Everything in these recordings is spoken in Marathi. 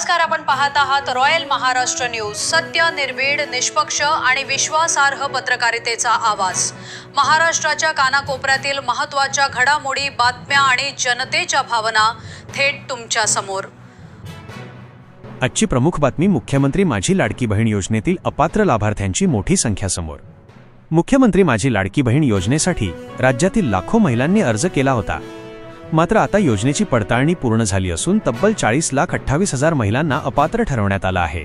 नमस्कार आपण पाहत आहात रॉयल महाराष्ट्र न्यूज सत्य निर्भीड निष्पक्ष आणि विश्वासार्ह पत्रकारितेचा आवाज. महाराष्ट्राच्या कानाकोपऱ्यातील महत्त्वाच्या घडामोडी बातम्या आणि जनतेच्या भावना थेट तुमच्यासमोर. आजची प्रमुख बातमी मुख्यमंत्री माझी लाडकी बहीण योजनेतील अपात्र लाभार्थ्यांची मोठी संख्या समोर. मुख्यमंत्री माझी लाडकी बहीण योजनेसाठी राज्यातील लाखो महिलांनी अर्ज केला होता. मात्र आता योजनेची पडताळणी पूर्ण झाली असून तब्बल चाळीस लाख अठ्ठावीस हजार महिलांना अपात्र ठरवण्यात आलं आहे.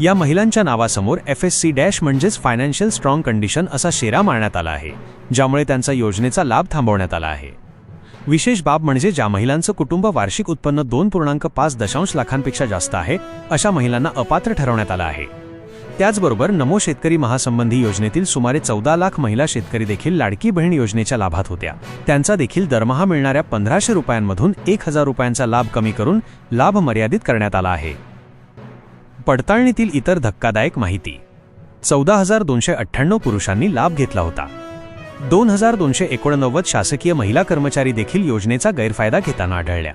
या महिलांच्या नावासमोर एफ एस सी डॅश म्हणजेच फायनान्शियल स्ट्रॉंग कंडिशन असा शेरा मारण्यात आला आहे ज्यामुळे त्यांचा योजनेचा लाभ थांबवण्यात आला आहे. विशेष बाब म्हणजे ज्या महिलांचं कुटुंब वार्षिक उत्पन्न दोन पूर्णांक पाच दशांश लाखांपेक्षा जास्त आहे अशा महिलांना अपात्र ठरवण्यात आलं आहे. त्याचबरोबर नमो शेतकरी महासंबंधी योजनेतील सुमारे चौदा लाख महिला शेतकरी देखील लाडकी बहीण योजनेच्या लाभात होत्या. त्यांचा देखील दरमहा मिळणाऱ्या पंधराशे रुपयांमधून एक हजार रुपयांचा लाभ कमी करून लाभ मर्यादित करण्यात आला आहे. पडताळणीतील इतर धक्कादायक माहिती. चौदा हजार दोनशे अठ्ठ्याण्णव पुरुषांनी लाभ घेतला होता. दोन हजार दोनशे एकोणनव्वद शासकीय महिला कर्मचारी देखील योजनेचा गैरफायदा घेताना आढळल्या.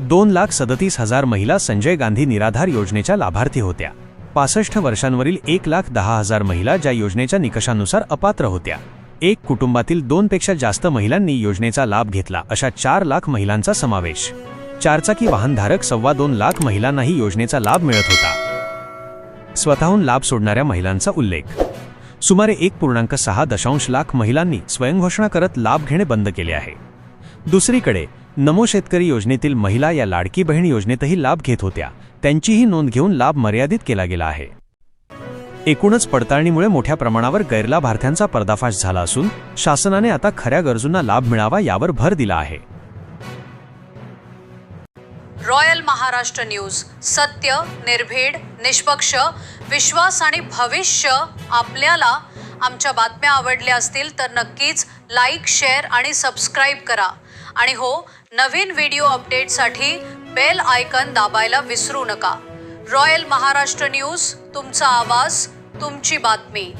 दोन लाख सदतीस हजार महिला संजय गांधी निराधार योजनेच्या लाभार्थी होत्या. पासष्ट वर्षांवरील एक लाख दहा हजार महिला ज्या योजनेच्या निकषानुसार अपात्र होत्या. एक कुटुंबातील दोनपेक्षा जास्त महिलांनी योजनेचा लाभ घेतला अशा चार लाख महिलांचा समावेश. चारचाकी वाहनधारक सव्वा दोन लाख महिलांनाही योजनेचा लाभ मिळत होता. स्वतःहून लाभ सोडणाऱ्या महिलांचा उल्लेख. सुमारे एक पूर्णांक सहा दशांश लाख महिलांनी स्वयंघोषणा करत लाभ घेणे बंद केले आहे. दुसरीकडे नमो शेतकरी योजनेतील महिला या लाडकी बहीण योजनेतही लाभ घेत होत्या. त्यांचीही नोंद घेऊन लाभ मर्यादित केला गेला आहे. एकूणच पडताळणीमुळे मोठ्या प्रमाणावर गैरलाभार्थ्यांचा पर्दाफाश झाला असून शासनाने आता खऱ्या गरजूंना लाभ मिळावा यावर भर दिला आहे. रॉयल महाराष्ट्र न्यूज सत्य निर्भीड निष्पक्ष विश्वास आणि भविष्य आपल्याला आमच्या बातम्या आवडल्या असतील तर नक्कीच लाईक शेअर आणि सबस्क्राईब करा. आणि हो नवीन व्हिडिओ अपडेटसाठी बेल आयकन दाबायला विसरू नका. रॉयल महाराष्ट्र न्यूज तुमचा आवाज तुमची बातमी.